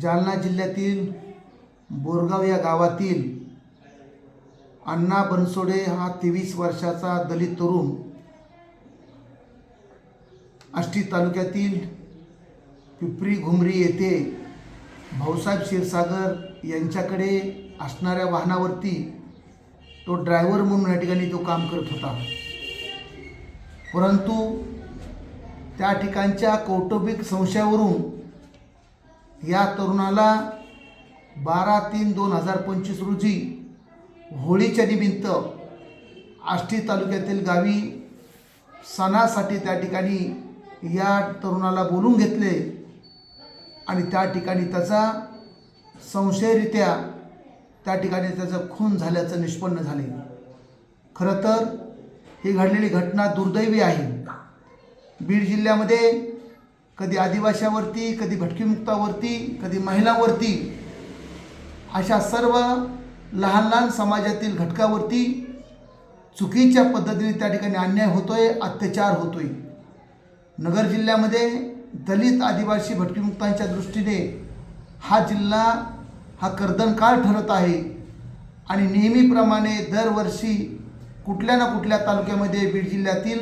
जालना जिल्ह्यातील बोरगाव या गावातील अण्णा बनसोडे हा तेवीस वर्षाचा दलित तरुण आष्टी तालुक्यातील पिपरी घुमरी येथे भाऊसाहेब क्षीरसागर यांच्याकडे असणाऱ्या वाहनावरती तो ड्रायव्हर म्हणून या ठिकाणी तो काम करत होता. परंतु त्या ठिकाणच्या कौटुंबिक संशयावरून या तरुणाला बारा तीन दोन हजार पंचवीस रोजी होळीच्या निमित्त आष्टी तालुक्यातील गावी सणासाठी त्या ठिकाणी या तरुणाला बोलून घेतले आणि त्या ठिकाणी त्याचा संशयरित्या त्या ठिकाणी त्याचं खून झाल्याचं निष्पन्न झाले. खरं तर ही घडलेली घटना दुर्दैवी आहे. बीड जिल्ह्यामध्ये कधी आदिवाशावरती कधी भटकीमुक्तावरती कधी महिलांवरती अशा सर्व लहान लहान समाजातील घटकावरती चुकीच्या पद्धतीने त्या ठिकाणी अन्याय होतो आहे अत्याचार होतो आहे नगर जिल्ह्यामध्ये दलित आदिवासी भटकीमुक्तांच्या दृष्टीने हा जिल्हा हा कर्दनकाळ ठरत आहे. आणि नेहमीप्रमाणे दरवर्षी कुठल्या ना कुठल्या तालुक्यामध्ये बीड जिल्ह्यातील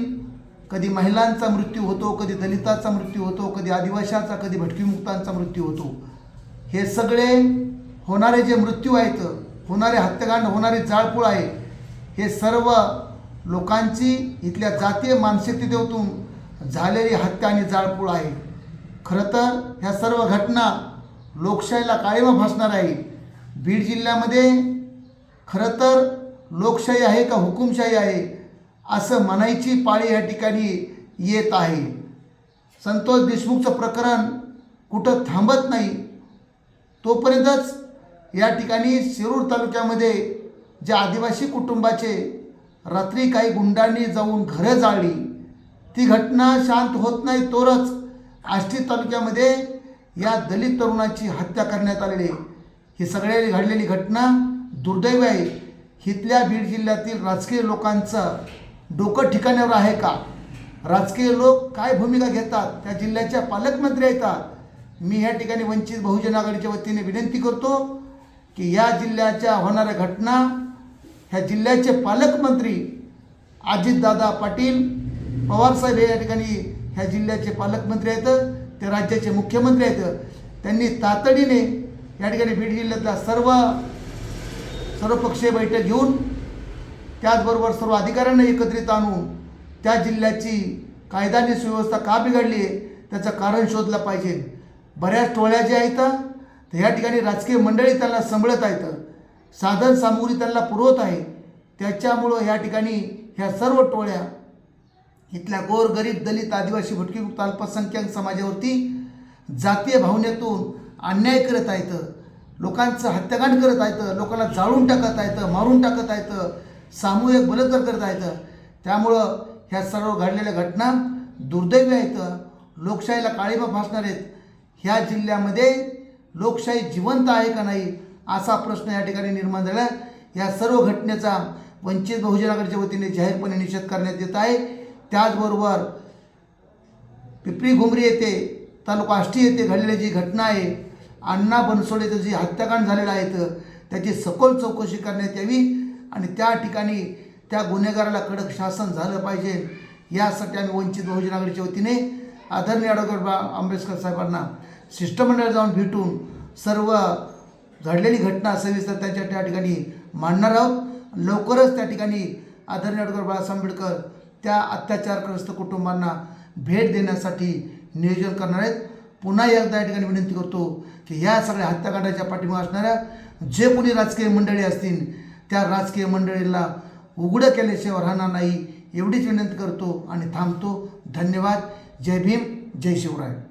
कधी महिलांचा मृत्यू होतो कधी दलिताचा मृत्यू होतो कधी आदिवाशाचा कधी भटकीमुक्तांचा मृत्यू होतो. हे सगळे होणारे जे मृत्यू आहेत होणारे हत्याकांड होणारे जाळपोळ आहे हे सर्व लोकांची इथल्या जातीय मानसिकतेतून झालेली हत्या आणि जाळपोळ आहे. खरं तर ह्या सर्व घटना लोकशाहीला काळीमा फासणार आहे. बीड जिल्ह्यामध्ये खरं तर लोकशाही आहे का हुकुमशाही आहे? असं म्हणायची पाळी या ठिकाणी येत आहे. संतोष देशमुखचं प्रकरण कुठं थांबत नाही तोपर्यंतच या ठिकाणी शिरूर तालुक्यामध्ये ज्या आदिवासी कुटुंबाचे रात्री काही गुंडांनी जाऊन घरं जाळली ती घटना शांत होत नाही तोरच आष्टी तालुक्यामध्ये या दलित तरुणाची हत्या करण्यात आलेली आहे. ही सगळ्या घडलेली घटना दुर्दैव आहे. इथल्या बीड जिल्ह्यातील राजकीय लोकांचं डोकं ठिकाण्यावर आहे का? राजकीय लोक काय भूमिका घेतात? त्या जिल्ह्याच्या पालकमंत्री येतात. मी या ठिकाणी वंचित बहुजन आघाडीच्या वतीने विनंती करतो की या जिल्ह्याच्या होणाऱ्या घटना ह्या जिल्ह्याचे पालकमंत्री अजितदादा पाटील पवारसाहेब हे या ठिकाणी ह्या जिल्ह्याचे पालकमंत्री आहेत ते राज्याचे मुख्यमंत्री आहेत. त्यांनी तातडीने या ठिकाणी बीड जिल्ह्यातल्या सर्व सर्वपक्षीय बैठक घेऊन त्याचबरोबर सर्व अधिकाऱ्यांना एकत्रित आणून त्या जिल्ह्याची कायदा सुव्यवस्था का बिघडली आहे त्याचं कारण शोधलं पाहिजे. बऱ्याच टोळ्या ज्या आहेत तर ह्या ठिकाणी राजकीय मंडळी त्यांना सांभाळत आहेत. साधन सामुग्री त्यांना पुरवत आहे. त्याच्यामुळं ह्या ठिकाणी ह्या सर्व टोळ्या इथल्या गोर गरीब दलित आदिवासी भटकीमुक्त अल्पसंख्याक समाजावरती जातीय भावनेतून अन्याय करत आहेत. लोकांचं हत्याकांड करत आहेत. लोकांना जाळून टाकत आहेत मारून टाकत आहेत. सामूहिक बलात्कार करत आहेत त्यामुळं ह्या सर्व घडलेल्या घटना दुर्दैवी आहेत. लोकशाहीला काळीमा फासणार आहेत. ह्या जिल्ह्यामध्ये लोकशाही जिवंत आहे का नाही असा प्रश्न या ठिकाणी निर्माण झाला. या सर्व घटनेचा वंचित बहुजन आघाडीच्या वतीने जाहीरपणे निषेध करण्यात येत आहे. त्याचबरोबर पिपरी घुमरी येथे तालुका आष्टी येथे घडलेली जी घटना आहे अण्णा बनसोडेचं जे हत्याकांड झालेलं आहे तर त्याची सखोल चौकशी करण्यात यावी. आणि त्या ठिकाणी त्या गुन्हेगाराला कडक शासन झालं पाहिजे. यासाठी आम्ही वंचित बहुजन आघाडीच्या वतीने आदरणीय ॲडव्होकेट बा आंबेडकर साहेबांना शिष्टमंडळ जाऊन भेटून सर्व घडलेली घटना सविस्तर त्यांच्या त्या ठिकाणी मांडणार आहोत. लवकरच त्या ठिकाणी आदरणीय अडकर बाळासाहेब आंबेडकर त्या अत्याचारग्रस्त कुटुंबांना भेट देण्यासाठी नियोजन करणार आहेत. पुन्हा एकदा या ठिकाणी विनंती करतो की या सगळ्या हत्याकांडाच्या पाठिंबा असणाऱ्या जे कोणी राजकीय मंडळी असतील त्या राजकीय मंडळीला उघडं केल्याशिवाय राहणार नाही एवढीच विनंती करतो आणि थांबतो. धन्यवाद. जय भीम. जय शिवराय.